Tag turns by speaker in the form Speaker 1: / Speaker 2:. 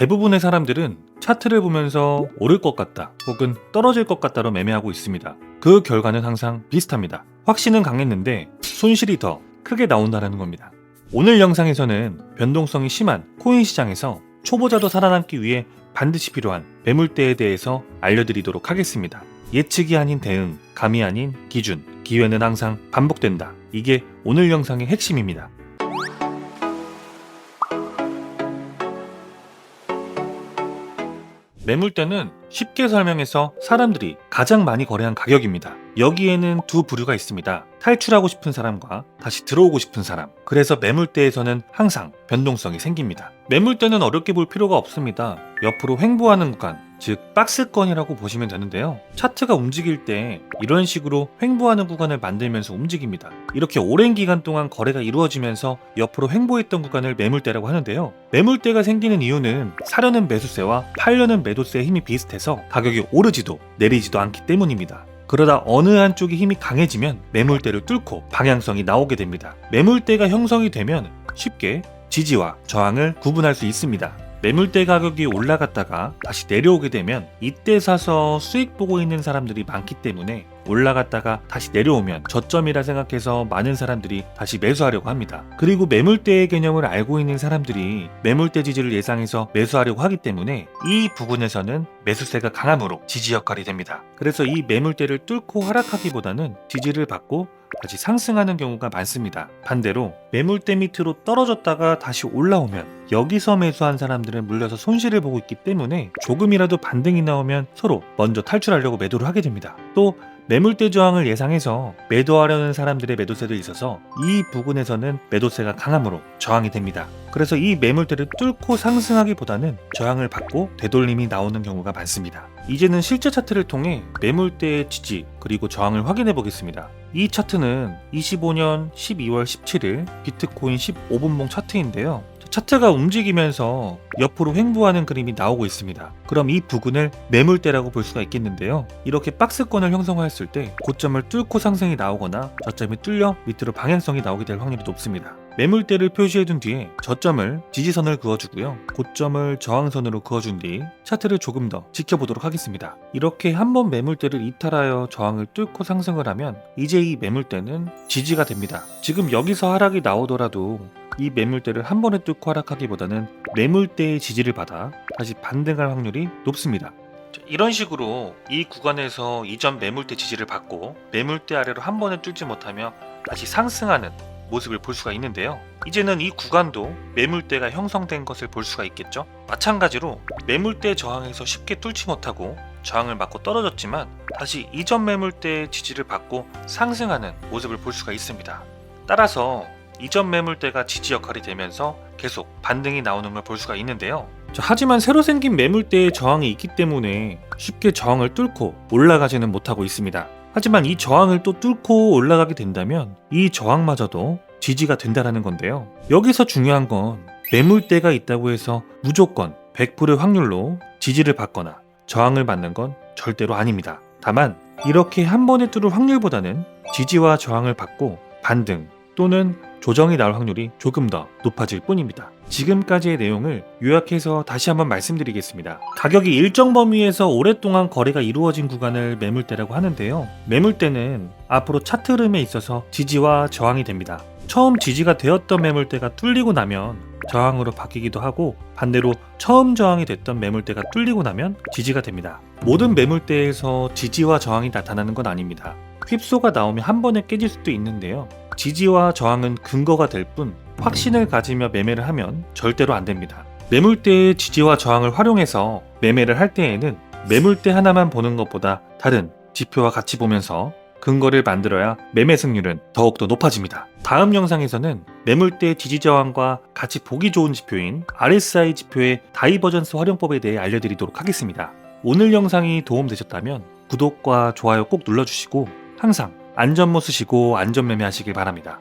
Speaker 1: 대부분의 사람들은 차트를 보면서 오를 것 같다 혹은 떨어질 것 같다로 매매하고 있습니다. 그 결과는 항상 비슷합니다. 확신은 강했는데 손실이 더 크게 나온다는 겁니다. 오늘 영상에서는 변동성이 심한 코인 시장에서 초보자도 살아남기 위해 반드시 필요한 매물대에 대해서 알려드리도록 하겠습니다. 예측이 아닌 대응, 감이 아닌 기준, 기회는 항상 반복된다. 이게 오늘 영상의 핵심입니다. 매물대는 쉽게 설명해서 사람들이 가장 많이 거래한 가격입니다. 여기에는 두 부류가 있습니다. 탈출하고 싶은 사람과 다시 들어오고 싶은 사람. 그래서 매물대에서는 항상 변동성이 생깁니다. 매물대는 어렵게 볼 필요가 없습니다. 옆으로 횡보하는 구간, 즉 박스권이라고 보시면 되는데요. 차트가 움직일 때 이런 식으로 횡보하는 구간을 만들면서 움직입니다. 이렇게 오랜 기간 동안 거래가 이루어지면서 옆으로 횡보했던 구간을 매물대라고 하는데요. 매물대가 생기는 이유는 사려는 매수세와 팔려는 매도세의 힘이 비슷해서 가격이 오르지도 내리지도 않기 때문입니다. 그러다 어느 한쪽이 힘이 강해지면 매물대를 뚫고 방향성이 나오게 됩니다. 매물대가 형성이 되면 쉽게 지지와 저항을 구분할 수 있습니다. 매물대 가격이 올라갔다가 다시 내려오게 되면 이때 사서 수익 보고 있는 사람들이 많기 때문에 올라갔다가 다시 내려오면 저점이라 생각해서 많은 사람들이 다시 매수하려고 합니다. 그리고 매물대의 개념을 알고 있는 사람들이 매물대 지지를 예상해서 매수하려고 하기 때문에 이 부분에서는 매수세가 강함으로 지지 역할이 됩니다. 그래서 이 매물대를 뚫고 하락하기보다는 지지를 받고 다시 상승하는 경우가 많습니다. 반대로 매물대 밑으로 떨어졌다가 다시 올라오면 여기서 매수한 사람들은 물려서 손실을 보고 있기 때문에 조금이라도 반등이 나오면 서로 먼저 탈출하려고 매도를 하게 됩니다. 또 매물대 저항을 예상해서 매도하려는 사람들의 매도세도 있어서 이 부분에서는 매도세가 강함으로 저항이 됩니다. 그래서 이 매물대를 뚫고 상승하기보다는 저항을 받고 되돌림이 나오는 경우가 많습니다. 이제는 실제 차트를 통해 매물대의 지지 그리고 저항을 확인해 보겠습니다. 이 차트는 25년 12월 17일 비트코인 15분봉 차트인데요. 차트가 움직이면서 옆으로 횡보하는 그림이 나오고 있습니다. 그럼 이 부근을 매물대라고 볼 수가 있겠는데요. 이렇게 박스권을 형성하였을 때 고점을 뚫고 상승이 나오거나 저점이 뚫려 밑으로 방향성이 나오게 될 확률이 높습니다. 매물대를 표시해둔 뒤에 저점을 지지선을 그어주고요. 고점을 저항선으로 그어준 뒤 차트를 조금 더 지켜보도록 하겠습니다. 이렇게 한번 매물대를 이탈하여 저항을 뚫고 상승을 하면 이제 이 매물대는 지지가 됩니다. 지금 여기서 하락이 나오더라도 이 매물대를 한 번에 뚫고 하락하기보다는 매물대의 지지를 받아 다시 반등할 확률이 높습니다. 자, 이런 식으로 이 구간에서 이전 매물대 지지를 받고 매물대 아래로 한 번에 뚫지 못하며 다시 상승하는 모습을 볼 수가 있는데요. 이제는 이 구간도 매물대가 형성된 것을 볼 수가 있겠죠. 마찬가지로 매물대 저항에서 쉽게 뚫지 못하고 저항을 맞고 떨어졌지만 다시 이전 매물대의 지지를 받고 상승하는 모습을 볼 수가 있습니다. 따라서 이전 매물대가 지지 역할이 되면서 계속 반등이 나오는 걸 볼 수가 있는데요. 자, 하지만 새로 생긴 매물대의 저항이 있기 때문에 쉽게 저항을 뚫고 올라가지는 못하고 있습니다. 하지만 이 저항을 또 뚫고 올라가게 된다면 이 저항마저도 지지가 된다라는 건데요. 여기서 중요한 건 매물대가 있다고 해서 무조건 100%의 확률로 지지를 받거나 저항을 받는 건 절대로 아닙니다. 다만 이렇게 한 번에 뚫을 확률보다는 지지와 저항을 받고 반등 또는 조정이 나올 확률이 조금 더 높아질 뿐입니다. 지금까지의 내용을 요약해서 다시 한번 말씀드리겠습니다. 가격이 일정 범위에서 오랫동안 거래가 이루어진 구간을 매물대라고 하는데요. 매물대는 앞으로 차트 흐름에 있어서 지지와 저항이 됩니다. 처음 지지가 되었던 매물대가 뚫리고 나면 저항으로 바뀌기도 하고 반대로 처음 저항이 됐던 매물대가 뚫리고 나면 지지가 됩니다. 모든 매물대에서 지지와 저항이 나타나는 건 아닙니다. 휩소가 나오면 한 번에 깨질 수도 있는데요. 지지와 저항은 근거가 될 뿐 확신을 가지며 매매를 하면 절대로 안 됩니다. 매물대의 지지와 저항을 활용해서 매매를 할 때에는 매물대 하나만 보는 것보다 다른 지표와 같이 보면서 근거를 만들어야 매매 승률은 더욱더 높아집니다. 다음 영상에서는 매물대 지지 저항과 같이 보기 좋은 지표인 RSI 지표의 다이버전스 활용법에 대해 알려드리도록 하겠습니다. 오늘 영상이 도움되셨다면 구독과 좋아요 꼭 눌러주시고 항상 안전모 쓰시고 안전매매 하시길 바랍니다.